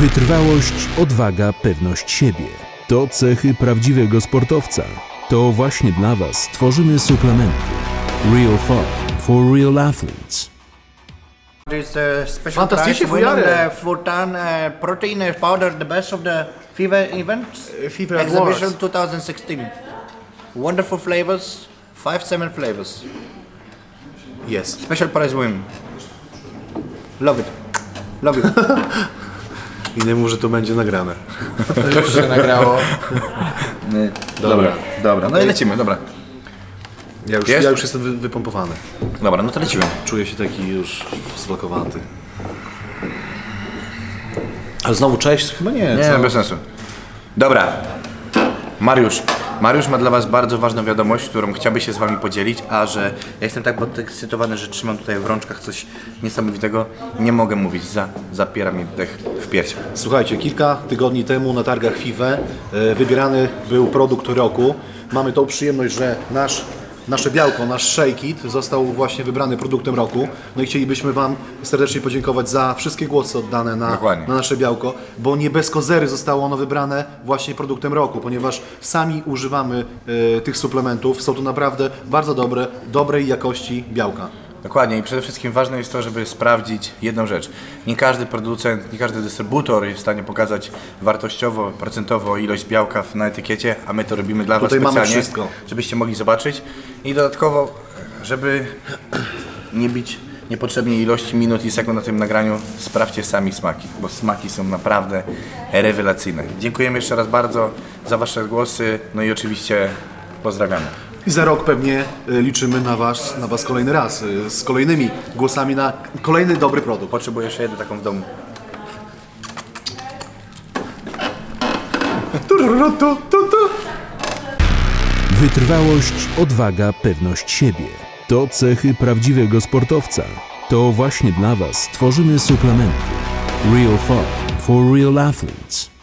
Wytrwałość, odwaga, pewność siebie to cechy prawdziwego sportowca. To właśnie dla Was tworzymy suplementy Real Farm for Real Athletes. Special Fantastici prize winning fujare. uh, Futan uh, protein uh, powder, the best of the FIFA events. FIFA exhibition Awards. 2016. Wonderful flavors, five seven flavors. Jest. Special prize win. Love it, love it. I nie mów, że to będzie nagrane. To już się nagrało. dobra, dobra. No i lecimy, dobra. Ja już, Jest? ja już jestem wy, wypompowany. Dobra, no to lecimy. Czuję się taki już zlokowaty. Ale znowu cześć? Chyba nie. Nie, co? bez sensu. Dobra. Mariusz. Mariusz ma dla Was bardzo ważną wiadomość, którą chciałby się z Wami podzielić, a że ja jestem tak podekscytowany, że trzymam tutaj w rączkach coś niesamowitego, nie mogę mówić, za, zapiera mi dech w piersiach. Słuchajcie, kilka tygodni temu na targach FIFA e, wybierany był produkt roku. Mamy tą przyjemność, że nasz, nasze białko, nasz shake it został właśnie wybrany produktem roku. No i chcielibyśmy Wam serdecznie podziękować za wszystkie głosy oddane na, Dokładnie. na nasze białko, bo nie bez kozery zostało ono wybrane właśnie produktem roku, ponieważ sami używamy e, tych suplementów. Są to naprawdę bardzo dobre, dobrej jakości białka. Dokładnie i przede wszystkim ważne jest to, żeby sprawdzić jedną rzecz. Nie każdy producent, nie każdy dystrybutor jest w stanie pokazać wartościowo, procentowo ilość białka na etykiecie, a my to robimy dla Tutaj Was mamy specjalnie, wszystko. żebyście mogli zobaczyć. I dodatkowo, żeby nie bić niepotrzebnie ilości minut i sekund na tym nagraniu, sprawdźcie sami smaki, bo smaki są naprawdę rewelacyjne. Dziękujemy jeszcze raz bardzo za Wasze głosy, no i oczywiście pozdrawiamy. I za rok pewnie e, liczymy na was, na was kolejny raz, e, z kolejnymi głosami na kolejny dobry produkt. Potrzebuję jeszcze jedną taką w domu. Wytrwałość, odwaga, pewność siebie to cechy prawdziwego sportowca. To właśnie dla Was tworzymy suplementy Real Farm for Real Athletes.